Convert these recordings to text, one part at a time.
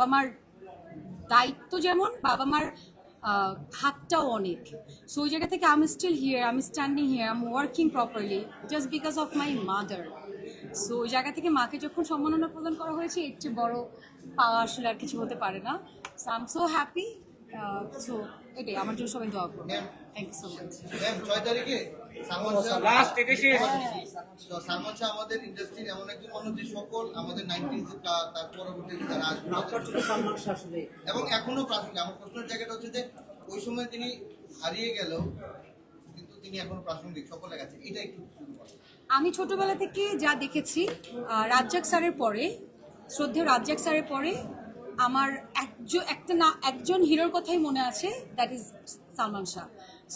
বাবা মার দায়িত্ব যেমন, বাবা মার হাতটাও অনেক। সো ওই জায়গা থেকে আমি স্টিল হিয়ার আমি standing here am working properly just because of my mother so ওই জায়গা থেকে মাকে যখন সম্মাননা প্রদান করা হয়েছে একটি বড় পাওয়া আসলে আর কিছু হতে পারে না। So I am so happy so এটাই আমার জন্য সবাই দোয়া করবে thank you so much ma'am ছয় তারিখে সালমান শাহ লাস্ট এটা শেষ। সালমান শাহ আমাদের ইন্ডাস্ট্রির এমন একজন মানুষ যে সকল আমাদের নাইনটিন তার যারা আসবে। এবং এখনও প্রাসঙ্গিক আমার প্রশ্নের জায়গাটা হচ্ছে যে ওই সময় তিনি হারিয়ে গেল কিন্তু তিনি এখনও প্রাসঙ্গিক সকলের কাছে। এটা একটু আমি ছোটবেলা থেকে যা দেখেছি রাজ্জাক স্যারের পরে শ্রদ্ধেয় রাজ্জাক স্যারের পরে আমার একটা না, একজন হিরোর কথাই মনে আছে that is Salman Shah.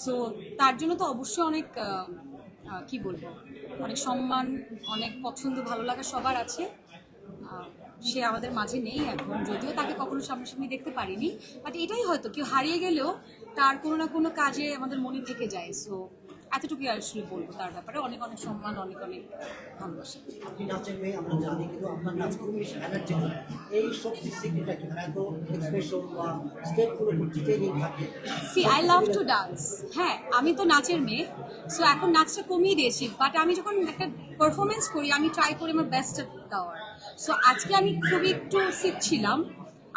So তার জন্য তো অবশ্যই অনেক কি বলব, অনেক সম্মান, অনেক পছন্দ, ভালো লাগা সবার আছে। সে আমাদের মাঝে নেই এখন, যদিও তাকে কখনো সামনাসামনি দেখতে পারিনি বাট এটাই হয়তো, কেউ হারিয়ে গেলেও তার কোনো না কোনো কাজে আমাদের মনে থেকে যায়। সো এতটুকুই আসলে বলব তার ব্যাপারে। অনেক অনেক সম্মান অনেক অনেক ভালোবাসা। আপনি নাচের মেয়ে আমরা জানি কিন্তু আপনার নাচ খুব বেশি এনার্জেটিক এই শক্তি সিক্রেটটা কি মানে এক্সপ্রেশন বা স্টেপগুলো খুব থাকে। See I love to dance হ্যাঁ আমি তো নাচের মেয়ে। সো এখন নাচটা কমিয়ে দিয়েছি। বাট আমি যখন একটা পারফরমেন্স করি আমি ট্রাই করি আমার বেস্ট দেওয়ার। সো আজকে আমি খুবই একটু শিখছিলাম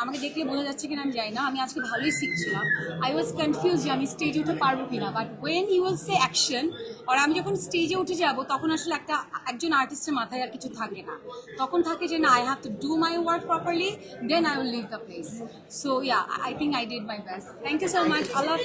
আমাকে দেখলে বোঝা যাচ্ছে কিনা আমি জানি না। আমি আজকে ভালোই শিখছিলাম আই ওয়াজ কনফিউজ যে আমি স্টেজে উঠে পারব কিনা। But when you will say action আর আমি যখন স্টেজে উঠে যাব, তখন আসলে একটা, একজন আর্টিস্টের মাথায় আর কিছু থাকে না। তখন থাকে যে, না I have to do my work properly then I will leave the place so yeah I think I did my best thank you so much Allah